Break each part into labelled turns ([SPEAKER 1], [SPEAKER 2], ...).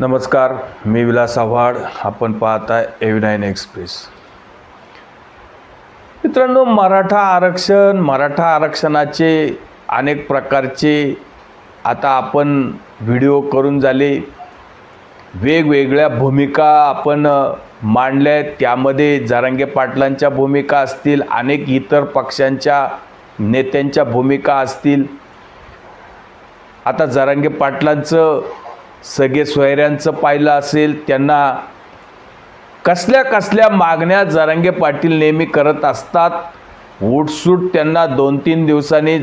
[SPEAKER 1] नमस्कार मी विलास आव्हाड. आपण पाहताय एव्ही नाईन एक्सप्रेस मित्रांनो मराठा आरक्षण मराठा आरक्षणाचे अनेक प्रकारचे आता आपण व्हिडिओ करून झाले. वेगवेगळ्या भूमिका आपण मांडल्या. आहेत त्यामध्ये जारंगे पाटलांच्या भूमिका असतील अनेक इतर पक्षांच्या नेत्यांच्या भूमिका असतील. आता जारंगे पाटलांचं सगळे सोयऱ्यांचं पाहिलं असेल त्यांना कसल्या कसल्या मागण्या जरांगे पाटील नेहमी करत असतात उठसूट त्यांना दोन तीन दिवसांनी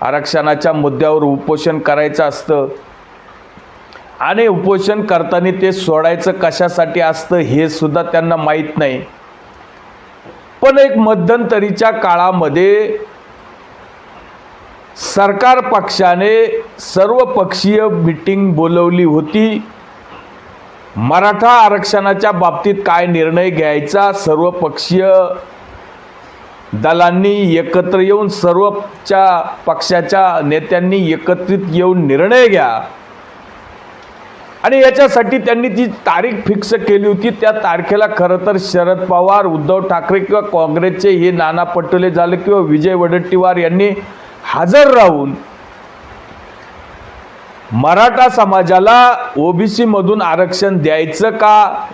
[SPEAKER 1] आरक्षणाच्या मुद्द्यावर उपोषण करायचं असतं. आणि उपोषण करताना ते सोडायचं कशासाठी असतं हे सुद्धा त्यांना माहीत नाही. पण एक मध्यंतरीच्या काळामध्ये सरकार पक्षाने सर्वपक्षीय मिटिंग बोलवली होती. मराठा आरक्षणाच्या बाबतीत काय निर्णय घ्यायचा? सर्वपक्षीय दलांनी एकत्र येऊन सर्वच्या पक्षाच्या नेत्यांनी एकत्रित येऊन निर्णय घ्या. आणि याच्यासाठी त्यांनी जी तारीख फिक्स केली होती त्या तारखेला खरं तर शरद पवार उद्धव ठाकरे किंवा काँग्रेसचे हे नाना पटोले झाले किंवा विजय वडेट्टीवार यांनी हजर राहून मराठा समाजाला ओबीसीमधून आरक्षण द्यायचं का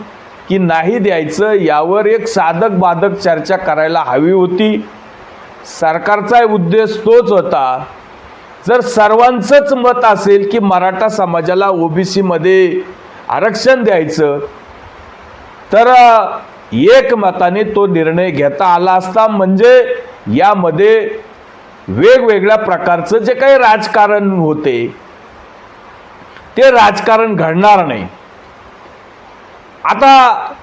[SPEAKER 1] की नाही द्यायचं यावर एक साधक बाधक चर्चा करायला हवी होती. सरकारचा उद्देश तोच होता. जर सर्वांचंच मत असेल की मराठा समाजाला ओबीसीमध्ये आरक्षण द्यायचं तर एकमताने तो निर्णय घेता आला असता. म्हणजे यामध्ये वेगवेगळ्या प्रकारचं जे काही राजकारण होते ते राजकारण घडणार नाही. आता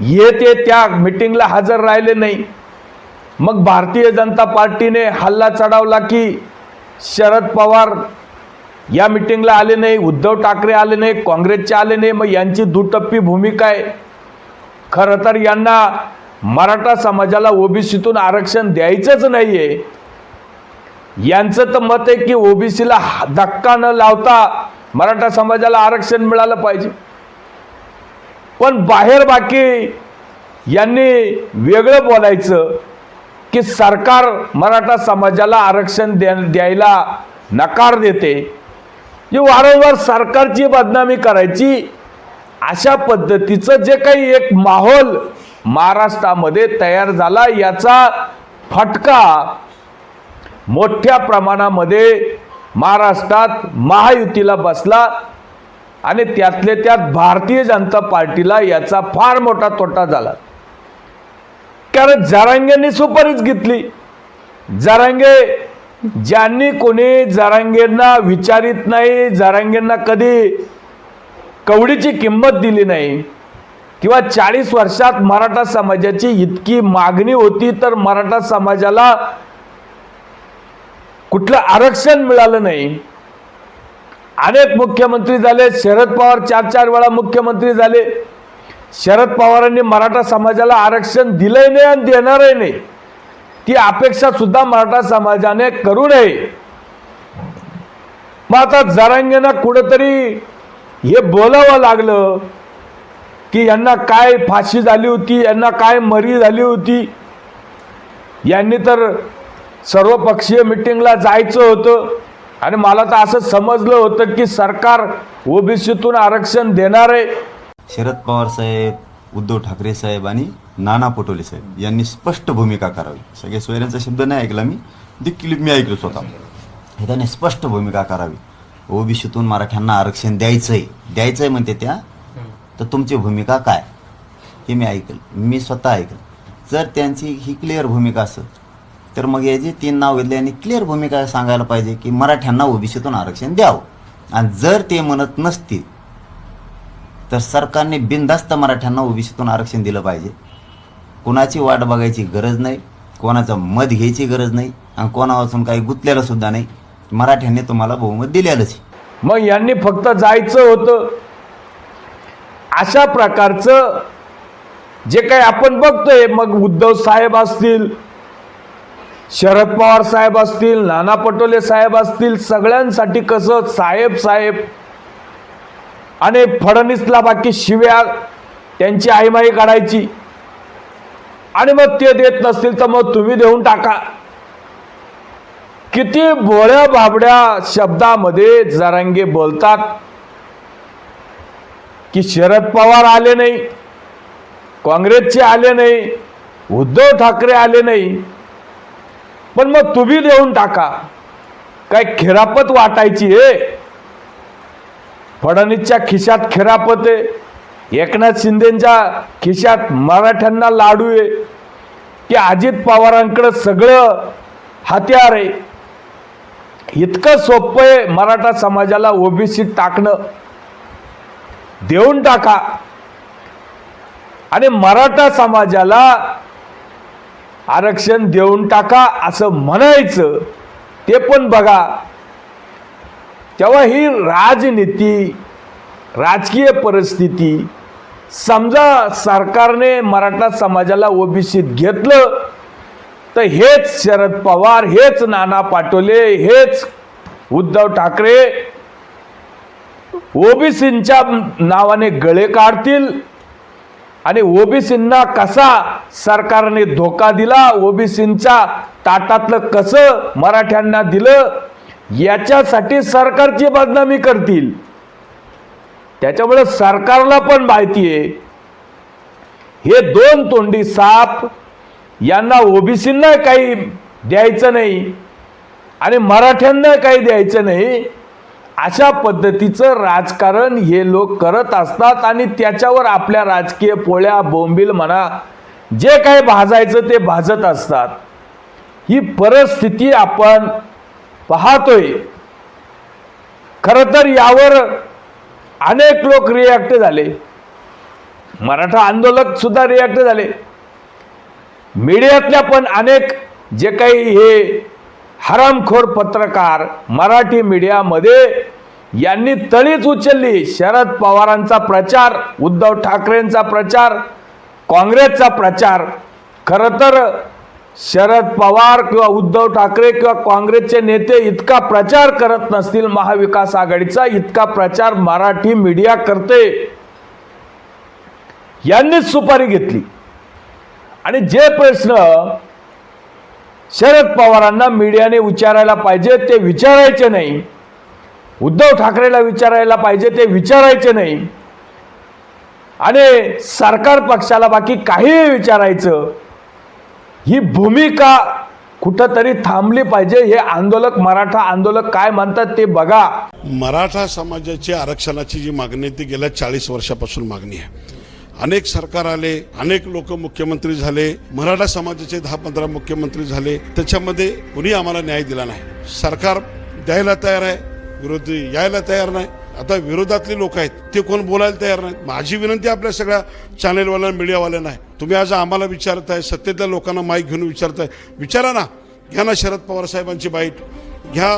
[SPEAKER 1] येते त्या मिटिंगला हजर राहिले नाही. मग भारतीय जनता पार्टीने हल्ला चढवला की शरद पवार या मिटिंगला आले नाही उद्धव ठाकरे आले नाही काँग्रेसचे आले नाही मग यांची दुटप्पी भूमिका आहे. खरं तर यांना मराठा समाजाला ओबीसीतून आरक्षण द्यायचंच नाही आहे यांचं तर मत आहे की ओबीसीला धक्का न लावता मराठा समाजाला आरक्षण मिळालं पाहिजे. पण बाहेर बाकी यांनी वेगळं बोलायचं की सरकार मराठा समाजाला आरक्षण द्या द्यायला नकार देते. ही वारंवार सरकारची बदनामी करायची. अशा पद्धतीचं जे काही एक माहोल महाराष्ट्रामध्ये तयार झाला याचा फटका मोठ्या प्रमाणामध्ये महाराष्ट्रात महायुतीला बसला आणि त्यातले त्यात भारतीय जनता पार्टीला याचा फार मोठा तोटा झाला. कारण जरांगेंनी सुपारीच घेतली. जरांगे ज्यांनी कोणी जरांगेंना विचारित नाही जरांगेंना कधी कवडीची किंमत दिली नाही किंवा चाळीस वर्षात मराठा समाजाची इतकी मागणी होती तर मराठा समाजाला कुठलं आरक्षण मिळालं नाही. अनेक मुख्यमंत्री झाले शरद पवार चार चार वेळा मुख्यमंत्री झाले. शरद पवारांनी मराठा समाजाला आरक्षण दिलंही नाही आणि देणारही नाही. ती अपेक्षा सुद्धा मराठा समाजाने करू नये. मग आता जरांगेना कुठंतरी हे बोलावं लागलं की यांना काय फाशी झाली होती यांना काय मरी झाली होती. यांनी तर सर्वपक्षीय मिटिंगला जायचं होतं. आणि मला तर असं समजलं होतं की सरकार ओबीसीतून आरक्षण देणार आहे.
[SPEAKER 2] शरद पवार साहेब उद्धव ठाकरे साहेब आणि नाना पटोले साहेब यांनी स्पष्ट भूमिका करावी. सगळे सोयऱ्यांचा शब्द नाही ऐकला मी देखील मी ऐकलो स्वतः. हे त्यांनी स्पष्ट भूमिका करावी. ओबीसीतून मराठ्यांना आरक्षण द्यायचंय. द्यायचंय म्हणते त्या तर तुमची भूमिका काय? हे मी ऐकलं. मी स्वतः ऐकलं. जर त्यांची ही क्लिअर भूमिका असेल तर मग याची तीन नाव घेतले आणि क्लिअर भूमिका सांगायला पाहिजे की मराठ्यांना ओबीसीतून आरक्षण द्यावं. आणि जर ते म्हणत नसतील तर सरकारने बिनधास्त मराठ्यांना ओबीसीतून आरक्षण दिलं पाहिजे. कोणाची वाट बघायची गरज नाही कोणाचं मत घ्यायची गरज नाही आणि कोणापासून काही गुंतलेलं सुद्धा नाही. मराठ्यांनी तुम्हाला बहुमत दिलेलंच
[SPEAKER 1] मग यांनी फक्त जायचं होतं. अशा प्रकारचं जे काही आपण बघतोय मग उद्धव साहेब असतील शरद पवार साहेब असतील नाना पटोले साहेब असतील सगळ्यांसाठी कसं साहेब साहेब. आणि फडणवीसला बाकी शिव्या त्यांची आईमाई काढायची. आणि मग ते देत नसतील तर मग तुम्ही देऊन टाका. किती भोळ्या भाबड्या शब्दामध्ये जरांगे बोलतात की शरद पवार आले नाही काँग्रेसचे आले नाही उद्धव ठाकरे आले नाही. पण मग तुम्ही देऊन टाका. काय खिरापत वाटायची आहे फडणवीसच्या खिशात खिरापत आहे. एकनाथ शिंदेच्या खिशात मराठ्यांना लाडू आहे. की अजित पवारांकडे सगळं हत्यार आहे. इतकं सोपं आहे मराठा समाजाला ओबीसीत टाकणं. देऊन टाका. आणि मराठा समाजाला आरक्षण देऊन टाका असं म्हणायचं ते पण बघा. तेव्हा ही राजनीती राजकीय परिस्थिती समजा सरकारने मराठा समाजाला ओबीसीत घेतलं तर हेच शरद पवार हेच नाना पाटोले हेच उद्धव ठाकरे ओबीसींच्या नावाने गळे काढतील. आणि ओबीसींना कसा सरकारने धोका दिला ओबीसींच्या ताटातलं कसं मराठ्यांना दिलं याच्यासाठी सरकारची बदनामी करतील. त्याच्यामुळे सरकारला पण माहिती आहे हे दोन तोंडी साप यांना ओबीसींना काही द्यायचं नाही आणि मराठ्यांना काही द्यायचं नाही. अशा पद्धतीचं राजकारण हे लोक करत असतात आणि त्याच्यावर आपल्या राजकीय पोळ्या बोंबील म्हणा जे काही भाजायचं ते भाजत असतात. ही परिस्थिती आपण पाहतोय. खरं तर यावर अनेक लोक रिॲक्ट झाले. मराठा आंदोलक सुद्धा रिॲक्ट झाले. मीडियातल्या पण अनेक जे काही हे हरामखोर पत्रकार मराठी मीडियामध्ये यांनी तळीच उचलली. शरद पवारांचा प्रचार उद्धव ठाकरेंचा प्रचार काँग्रेसचा प्रचार. खरं तर शरद पवार किंवा उद्धव ठाकरे किंवा काँग्रेसचे नेते इतका प्रचार करत नसतील महाविकास आघाडीचा इतका प्रचार मराठी मीडिया करते. यांनीच सुपारी घेतली. आणि जे प्रश्न शरद पवारांना मीडियाने विचारायला पाहिजे ते विचारायचे नाही. उद्धव ठाकरेला विचारायला पाहिजे ते विचारायचे नाही. आणि सरकार पक्षाला बाकी काहीही विचारायचं ही भूमिका कुठंतरी थांबली पाहिजे हे आंदोलक मराठा आंदोलक काय म्हणतात ते बघा.
[SPEAKER 3] मराठा समाजाची आरक्षणाची जी मागणी ती गेल्या चाळीस वर्षापासून मागणी आहे. अनेक सरकार आले अनेक लोक मुख्यमंत्री झाले मराठा समाजाचे दहा पंधरा मुख्यमंत्री झाले त्याच्यामध्ये कुणी आम्हाला न्याय दिला नाही. सरकार द्यायला तयार आहे विरोधी यायला तयार नाही. आता विरोधातले लोक आहेत ते कोण बोलायला तयार नाहीत माझी विनंती आपल्या सगळ्या चॅनेलवाल्या मीडियावाल्यांना आहे. तुम्ही आज आम्हाला विचारताय सत्तेतल्या लोकांना माईक घेऊन विचारताय. विचारा ना घ्या ना शरद पवार साहेबांची बाईट घ्या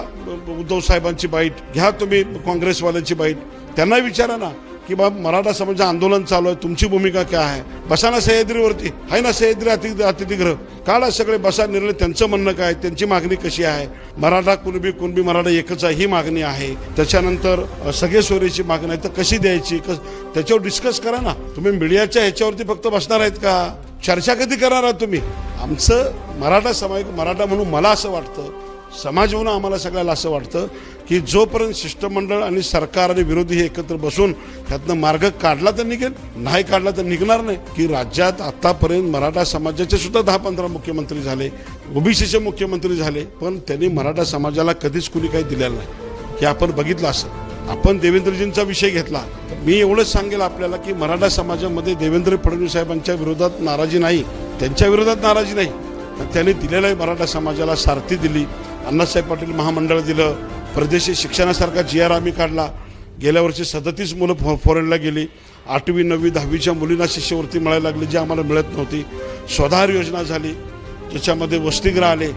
[SPEAKER 3] उद्धव साहेबांची बाईट घ्या तुम्ही काँग्रेसवाल्यांची बाईट. त्यांना विचारा ना. की बाबा मराठा समाज आंदोलन चालू आहे तुमची भूमिका काय आहे? बसा ना सह्याद्रीवरती आहे ना सह्याद्री अति अतिथीगृह? काढा सगळे बसा निर्णय त्यांचं म्हणणं काय त्यांची मागणी कशी आहे? मराठा कुणबी कुणबी मराठा एकच आहे ही मागणी आहे. त्याच्यानंतर सगळे सोयरीची मागणी आहे तर कशी द्यायची? कस त्याच्यावर डिस्कस करा ना. तुम्ही मीडियाच्या ह्याच्यावरती फक्त बसणार आहेत का? चर्चा कधी करणार आहात तुम्ही? आमचं मराठा समाज मराठा म्हणून मला असं वाटतं समाज आम्हाला सगळ्याला असं वाटतं की जोपर्यंत शिष्टमंडळ आणि सरकार आणि विरोधी हे एकत्र बसून त्यातनं मार्ग काढला तर निघेल नाही काढला तर निघणार नाही की राज्यात आतापर्यंत मराठा समाजाचे सुद्धा दहा पंधरा मुख्यमंत्री झाले ओबीसीचे मुख्यमंत्री झाले पण त्यांनी मराठा समाजाला कधीच कुणी काही दिलेलं नाही. हे आपण बघितलं असं आपण देवेंद्रजींचा विषय घेतला. मी एवढंच सांगेल आपल्याला की मराठा समाजामध्ये देवेंद्र फडणवीस साहेबांच्या विरोधात नाराजी नाही. त्यांच्या विरोधात नाराजी नाही. पण त्यांनी दिलेला मराठा समाजाला सारथी दिली. अण्णासाहेब पाटील महामंडळ दिलं परदेशी शिक्षणासारखा जी आर आम्ही काढला. गेल्या वर्षी सदतीस मुलं फॉ फॉरेनला गेली. आठवी नववी दहावीच्या मुलींना शिष्यवृत्ती मिळायला लागली जी आम्हाला मिळत नव्हती. स्वधार योजना झाली ज्याच्यामध्ये वसतिगृह आले.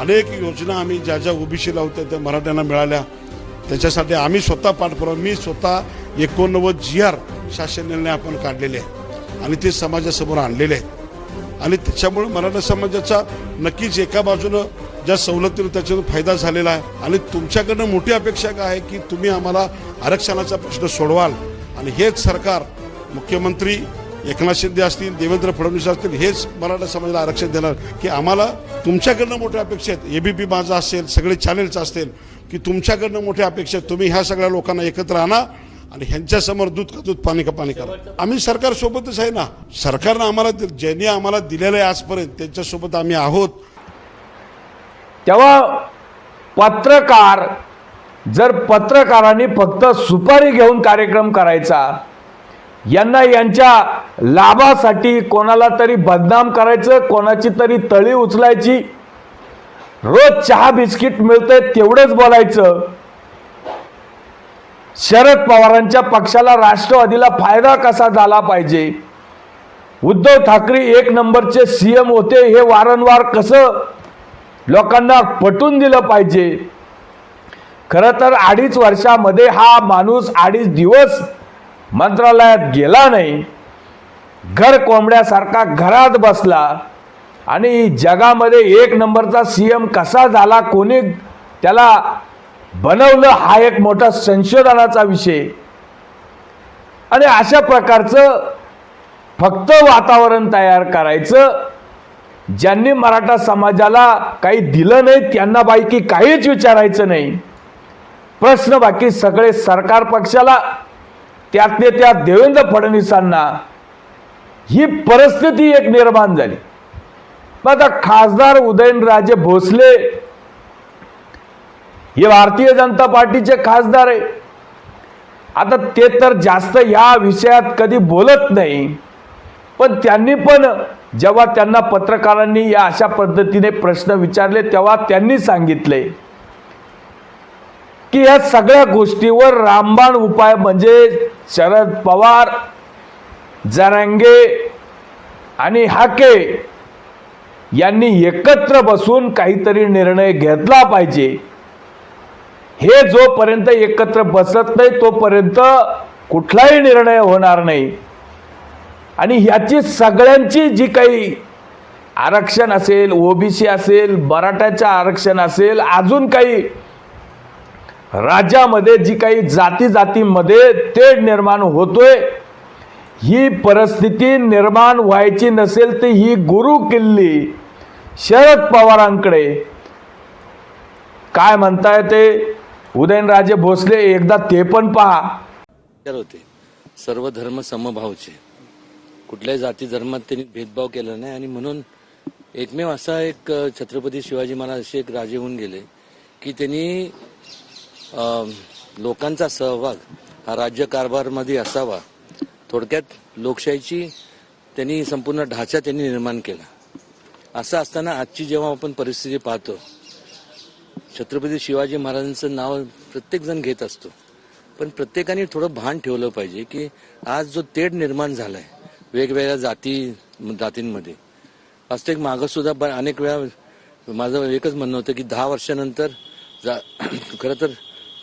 [SPEAKER 3] अनेक योजना आम्ही ज्या ज्या ओबीसीला होत्या त्या मराठ्यांना मिळाल्या. त्याच्यासाठी आम्ही स्वतः पाठपुरावा मी स्वतः एकोणनव्वद जी आर शासन निर्णय आपण काढलेले आहेत. आणि ते समाजासमोर आणलेले आहेत. आणि त्याच्यामुळे मराठा समाजाचा नक्कीच एका बाजूनं ज्या सवलतीनं त्याच्यातून फायदा झालेला आहे आणि तुमच्याकडनं मोठी अपेक्षा काय आहे की तुम्ही आम्हाला आरक्षणाचा प्रश्न सोडवाल? आणि हेच सरकार मुख्यमंत्री एकनाथ शिंदे असतील देवेंद्र फडणवीस असतील हेच मराठा समाजाला आरक्षण देणार की आम्हाला तुमच्याकडनं मोठ्या अपेक्षा आहेत. एबीपी माझा असेल सगळे चॅनेल्स असतील की तुमच्याकडनं मोठ्या अपेक्षा आहेत. तुम्ही ह्या सगळ्या लोकांना एकत्र आणा आणि ह्यांच्यासमोर दूध का दूध पाणी का पाणी करा. आम्ही सरकारसोबतच आहे ना. सरकारनं आम्हाला ज्यांनी आम्हाला दिलेलं आहे आजपर्यंत त्यांच्यासोबत आम्ही आहोत.
[SPEAKER 1] तेव्हा पत्रकार जर पत्रकारांनी फक्त सुपारी घेऊन कार्यक्रम करायचा यांना यांच्या लाभासाठी कोणाला तरी बदनाम करायचं कोणाची तरी तळी उचलायची रोज चहा बिस्किट मिळतंय तेवढंच बोलायचं शरद पवारांच्या पक्षाला राष्ट्रवादीला फायदा कसा झाला पाहिजे? उद्धव ठाकरे एक नंबरचे सीएम होते हे वारंवार कसं लोकांना पटून दिलं पाहिजे. खरं तर अडीच वर्षामध्ये हा माणूस अडीच दिवस मंत्रालयात गेला नाही. घर कोंबड्यासारखा घरात बसला आणि जगामध्ये एक नंबरचा सी एम कसा झाला कोणी त्याला बनवलं हा एक मोठा संशोधनाचा विषय. आणि अशा प्रकारचं फक्त वातावरण तयार करायचं ज्यांनी मराठा समाजाला काही दिलं नाही त्यांना बाकी काहीच विचारायचं नाही. प्रश्न बाकी सगळे सरकार पक्षाला त्यातले त्या देवेंद्र फडणवीसांना. ही परिस्थिती एक निर्माण झाली. मग आता खासदार उदयनराजे भोसले हे भारतीय जनता पार्टीचे खासदार आहे. आता ते तर जास्त या विषयात कधी बोलत नाही. पण त्यांनी पण जेव्हा त्यांना पत्रकारांनी या अशा पद्धतीने प्रश्न विचारले तेव्हा त्यांनी सांगितले की या सगळ्या गोष्टीवर रामबाण उपाय म्हणजे शरद पवार जरांगे आणि हाके यांनी एकत्र बसून काहीतरी निर्णय घेतला पाहिजे. हे जोपर्यंत एकत्र बसत नाही तोपर्यंत कुठलाही निर्णय होणार नाही. आणि ह्याची सगळ्यांची जी काही आरक्षण असेल ओबीसी असेल मराठ्याचं आरक्षण असेल अजून काही राज्यामध्ये जी काही जाती जातीमध्ये तेढ निर्माण होतोय ही परिस्थिती निर्माण व्हायची नसेल तर ही गुरु किल्ली शरद पवारांकडे. काय म्हणताय ते? उदयनराजे भोसले एकदा ते पण पहा.
[SPEAKER 4] होते. सर्व धर्म समभावचे. कुठल्याही जाती धर्मात त्यांनी भेदभाव केला नाही. आणि म्हणून एकमेव असा एक छत्रपती शिवाजी महाराज असे एक राजे होऊन गेले की त्यांनी लोकांचा सहभाग हा राज्य कारभारमध्ये असावा. थोडक्यात लोकशाहीची त्यांनी संपूर्ण ढाचा त्यांनी निर्माण केला. असं असताना आजची जेव्हा आपण परिस्थिती पाहतो छत्रपती शिवाजी महाराजांचं नाव प्रत्येकजण घेत असतो. पण प्रत्येकाने थोडं भान ठेवलं पाहिजे की आज जो तेढ निर्माण झाला आहे वेगवेगळ्या जाती जातींमध्ये. वास्तविक मागं सुद्धा ब- अनेक वेळा माझं एकच म्हणणं होतं की दहा वर्षानंतर जा खरं तर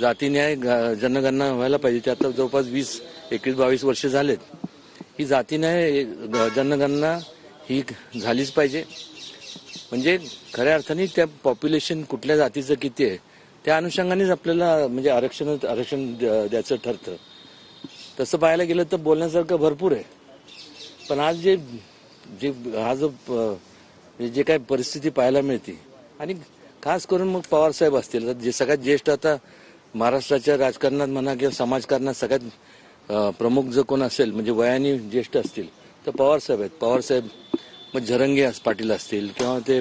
[SPEAKER 4] जाती न्याय ग- जनगणना व्हायला पाहिजे. ते आता जवळपास वीस एकवीस बावीस वर्ष झालेत. ही जाती न्याय ग- जनगणना ही झालीच पाहिजे. म्हणजे खऱ्या अर्थाने त्या पॉप्युलेशन कुठल्या जातीचं किती आहे त्या अनुषंगानेच आपल्याला म्हणजे आरक्षण आरक्षण द्यायचं ठरतं. तसं पाहायला गेलं तर बोलण्यासारखं भरपूर आहे. पण आज जे जे हा जो प- जे काय परिस्थिती पाहायला मिळते आणि खास करून मग पवार साहेब असतील जे सगळ्यात ज्येष्ठ आता महाराष्ट्राच्या राजकारणात म्हणा किंवा समाजकारणात सगळ्यात प्रमुख जो कोण असेल म्हणजे वयाने ज्येष्ठ असतील तर पवार साहेब आहेत. पवार साहेब मग झरंगे पाटील असतील किंवा ते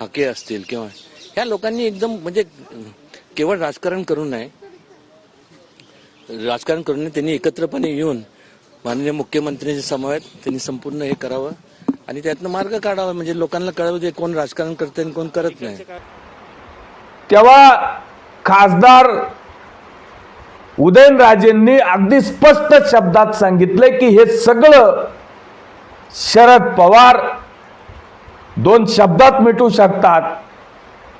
[SPEAKER 4] हाके असतील किंवा ह्या लोकांनी एकदम म्हणजे केवळ राजकारण करून नाही राजकारण करून त्यांनी एकत्रपणे येऊन माननीय मुख्यमंत्र्यांच्या समवेत त्यांनी संपूर्ण हे करावं. आणि त्यातनं मार्ग काढावा म्हणजे लोकांना कळवं जे कोण राजकारण करते आणि कोण करत नाही.
[SPEAKER 1] तेव्हा खासदार उदयनराजेंनी अगदी स्पष्ट शब्दात सांगितले की हे सगळं शरद पवार दोन शब्दात मिटू शकतात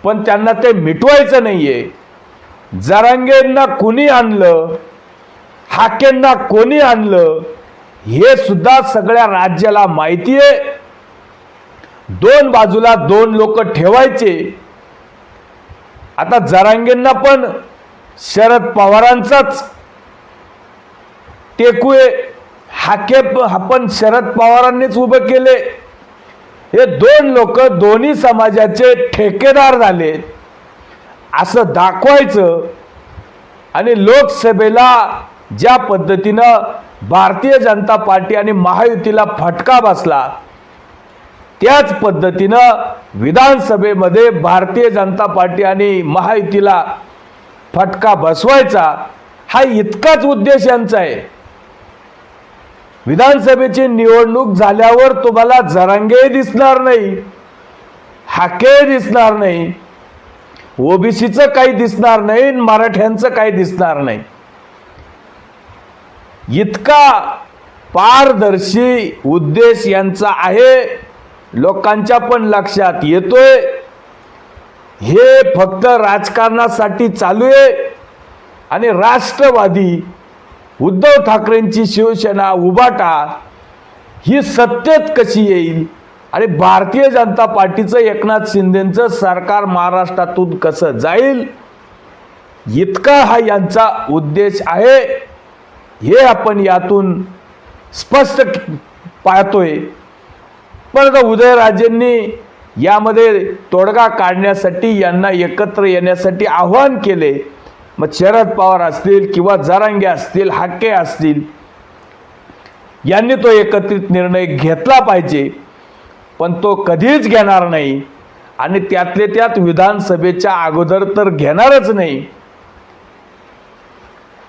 [SPEAKER 1] पण त्यांना ते मिटवायचं नाहीये. जरांगेंना कुणी आणलं हाकेंना कोणी आणलं हे सुद्धा सगळ्या राज्याला माहिती आहे दोन बाजूला दोन लोक ठेवायचे. आता जरांगेंना पण शरद पवारांचाच टेकुळे हाके आपण शरद पवारांनीच उभे केले. हे दोन लोक दोन्ही समाजाचे ठेकेदार झाले. असं दाखवायचं आणि लोकसभेला ज्या पद्धतीनं भारतीय जनता पार्टी आणि महायुतीला फटका बसला त्याच पद्धतीनं विधानसभेमध्ये भारतीय जनता पार्टी आणि महायुतीला फटका बसवायचा हा इतकाच उद्देश यांचा आहे. विधानसभेची निवडणूक झाल्यावर तुम्हाला जरांगे दिसणार नाही हाके दिसणार नाही ओबीसीचं काही दिसणार नाही आणि मराठ्यांचं काही दिसणार नाही. इतका पारदर्शी उद्देश यांचा आहे. लोकांच्या पण लक्षात येतोय. हे फक्त राजकारणासाठी चालू आहे. आणि राष्ट्रवादी उद्धव ठाकरेंची शिवसेना उबाटा ही सत्तेत कशी येईल? आणि भारतीय जनता पार्टीचं एकनाथ शिंदेचं सरकार महाराष्ट्रातून कसं जाईल? इतका हा यांचा उद्देश आहे. हे आपण यातून स्पष्ट पाहतोय. पण आता उदयराजेंनी यामध्ये तोडगा काढण्यासाठी यांना एकत्र येण्यासाठी आव्हान केले. मग शरद पवार असतील किंवा जरांगे असतील हाके असतील यांनी तो एकत्रित निर्णय घेतला पाहिजे. पण तो कधीच घेणार नाही. आणि त्यातले त्यात विधानसभेच्या अगोदर तर घेणारच नाही.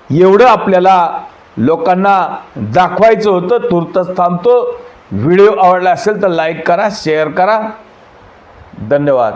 [SPEAKER 1] एवढं आपल्याला लोकांना दाखवायचं होतं तुर्तच थांबतो. व्हिडिओ आवडला असेल तर लाईक करा शेअर करा. धन्यवाद.